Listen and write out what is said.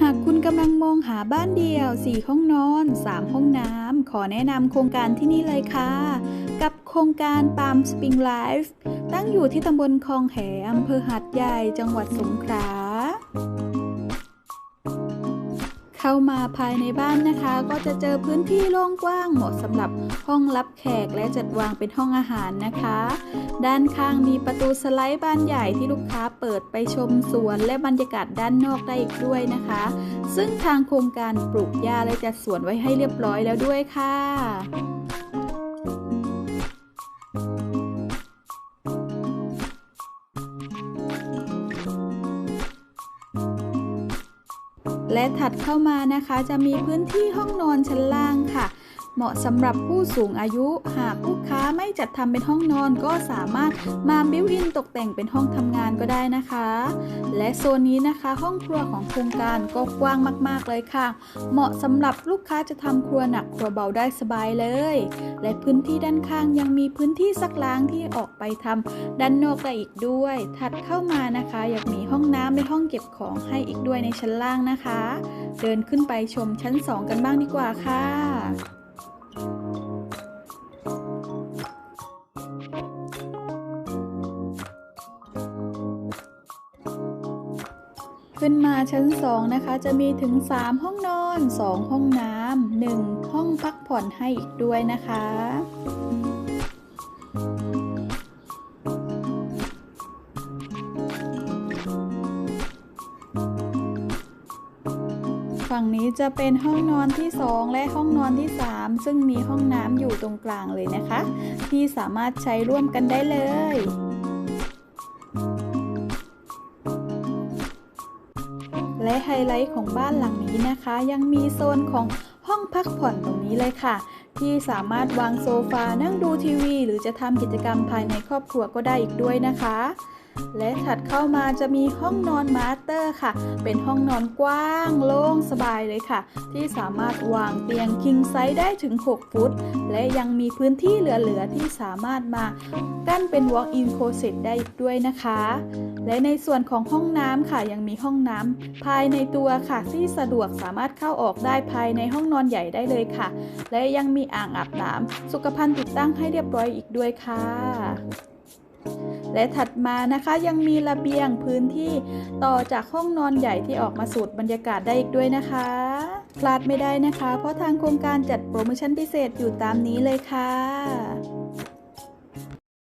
หากคุณกำลังมองหาบ้านเดี่ยว 4 ห้องนอน 3 ห้องน้ำ ขอแนะนำโครงการที่นี่เลยค่ะ กับโครงการปามสปริงไลฟ์ตั้งอยู่ที่ตำบลคลองแหอำเภอหาดใหญ่ จังหวัดสงขลา เข้ามาภายในบ้านนะคะ ก็จะเจอพื้นที่โล่งกว้างเหมาะสำหรับห้องรับแขกและจัดวางเป็นห้องอาหารนะคะ ด้านข้างมีประตูสไลด์บานใหญ่ที่ลูกค้าเปิดไปชมสวนและบรรยากาศด้านนอกได้อีกด้วยนะคะ ซึ่งทางโครงการปลูกหญ้าและจัดสวนไว้ให้เรียบร้อยแล้วด้วยค่ะ และถัดเข้ามานะคะ จะมีพื้นที่ห้องนอนชั้นล่างค่ะ เหมาะสำหรับผู้สูงอายุ หากลูกค้าไม่จัดทำเป็นห้องนอนก็สามารถมาบิวอินตกแต่งเป็นห้องทำงานก็ได้นะคะ และโซนนี้นะคะ ห้องครัวของโครงการก็กว้างมากๆเลยค่ะ เหมาะสำหรับลูกค้าจะทำครัวหนักครัวเบาได้สบายเลย และพื้นที่ด้านข้างยังมีพื้นที่ซักล้างที่ออกไปทำด้านนอกได้อีกด้วย ถัดเข้ามานะคะยังมีห้องน้ำและห้องเก็บของให้อีกด้วยในชั้นล่างนะคะ เดินขึ้นไปชมชั้น 2 กันบ้างดีกว่าค่ะ ขึ้นมาชั้น 2 นะคะ จะมีถึง 3 ห้องนอน 2 ห้องน้ำ1ห้องพักผ่อนให้อีกด้วยนะคะ ฝั่งนี้จะเป็นห้องนอนที่ 2 และห้องนอนที่ 3 ซึ่งมีห้องน้ำอยู่ตรงกลางเลยนะคะ ที่สามารถใช้ร่วมกันได้เลย และไฮไลท์ของบ้านหลังนี้นะคะ ยังมีโซนของห้องพักผ่อนตรงนี้เลยค่ะ ที่สามารถวางโซฟานั่งดูทีวี หรือจะทำกิจกรรมภายในครอบครัวก็ได้อีกด้วยนะคะ และถัดเข้ามาจะมีห้องนอนมาสเตอร์ค่ะ เป็นห้องนอนกว้างโล่งสบายเลยค่ะ ที่สามารถวางเตียงคิงไซส์ได้ถึง 6 ฟุต และยังมีพื้นที่เหลือๆที่สามารถมากั้นเป็น walk-in closet ได้ด้วยนะคะ และในส่วนของห้องน้ำค่ะ ยังมีห้องน้ำภายในตัวค่ะ ที่สะดวกสามารถเข้าออกได้ภายในห้องนอนใหญ่ได้เลยค่ะ และยังมีอ่างอาบน้ำสุขภัณฑ์ติดตั้งให้เรียบร้อยอีกด้วยค่ะ และถัดมานะคะยังมีระเบียงพื้นที่ต่อจากห้องนอนใหญ่ที่ออกมาสูดบรรยากาศได้อีกด้วยนะคะ พลาดไม่ได้นะคะ เพราะทางโครงการจัดโปรโมชั่นพิเศษอยู่ตามนี้เลยค่ะ